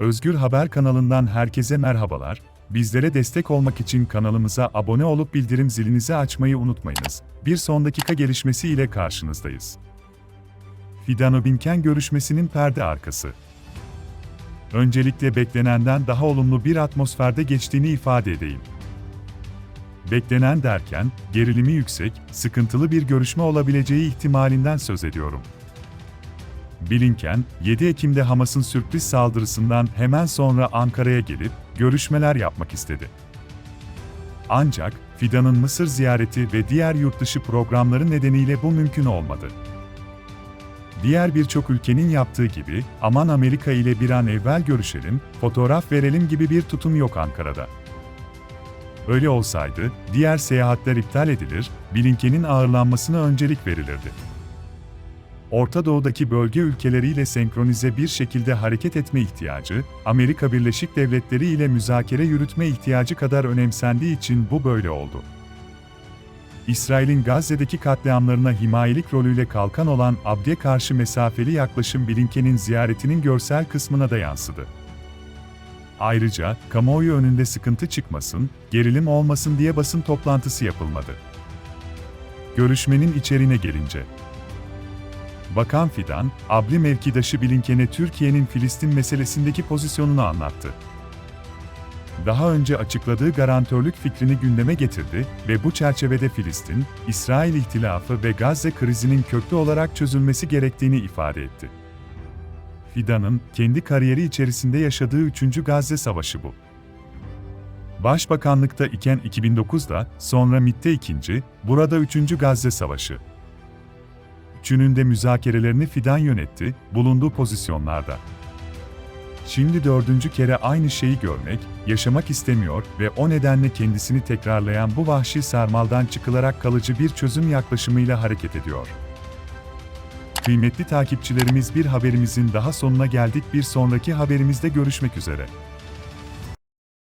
Özgür Haber kanalından herkese merhabalar. Bizlere destek olmak için kanalımıza abone olup bildirim zilinizi açmayı unutmayınız. Bir son dakika gelişmesi ile karşınızdayız. Fidan Öbinken görüşmesinin perde arkası. Öncelikle beklenenden daha olumlu bir atmosferde geçtiğini ifade edeyim. Beklenen derken, gerilimi yüksek, sıkıntılı bir görüşme olabileceği ihtimalinden söz ediyorum. Blinken, 7 Ekim'de Hamas'ın sürpriz saldırısından hemen sonra Ankara'ya gelip görüşmeler yapmak istedi. Ancak Fidan'ın Mısır ziyareti ve diğer yurtdışı programları nedeniyle bu mümkün olmadı. Diğer birçok ülkenin yaptığı gibi, aman Amerika ile bir an evvel görüşelim, fotoğraf verelim gibi bir tutum yok Ankara'da. Öyle olsaydı, diğer seyahatler iptal edilir, Blinken'in ağırlanmasına öncelik verilirdi. Orta Doğu'daki bölge ülkeleriyle senkronize bir şekilde hareket etme ihtiyacı, Amerika Birleşik Devletleri ile müzakere yürütme ihtiyacı kadar önemsendiği için bu böyle oldu. İsrail'in Gazze'deki katliamlarına himayelik rolüyle kalkan olan Abd'e karşı mesafeli yaklaşım Blinken'in ziyaretinin görsel kısmına da yansıdı. Ayrıca, kamuoyu önünde sıkıntı çıkmasın, gerilim olmasın diye basın toplantısı yapılmadı. Görüşmenin içeriğine gelince, Bakan Fidan, Abli mevkidaşı Blinken'e Türkiye'nin Filistin meselesindeki pozisyonunu anlattı. Daha önce açıkladığı garantörlük fikrini gündeme getirdi ve bu çerçevede Filistin, İsrail ihtilafı ve Gazze krizinin köklü olarak çözülmesi gerektiğini ifade etti. Fidan'ın kendi kariyeri içerisinde yaşadığı 3. Gazze Savaşı bu. Başbakanlıkta iken 2009'da, sonra MİT'te ikinci, burada 3. Gazze Savaşı. Üçünün de müzakerelerini Fidan yönetti, bulunduğu pozisyonlarda. Şimdi dördüncü kere aynı şeyi görmek, yaşamak istemiyor ve o nedenle kendisini tekrarlayan bu vahşi sarmaldan çıkılarak kalıcı bir çözüm yaklaşımıyla hareket ediyor. Kıymetli takipçilerimiz bir haberimizin daha sonuna geldik bir sonraki haberimizde görüşmek üzere.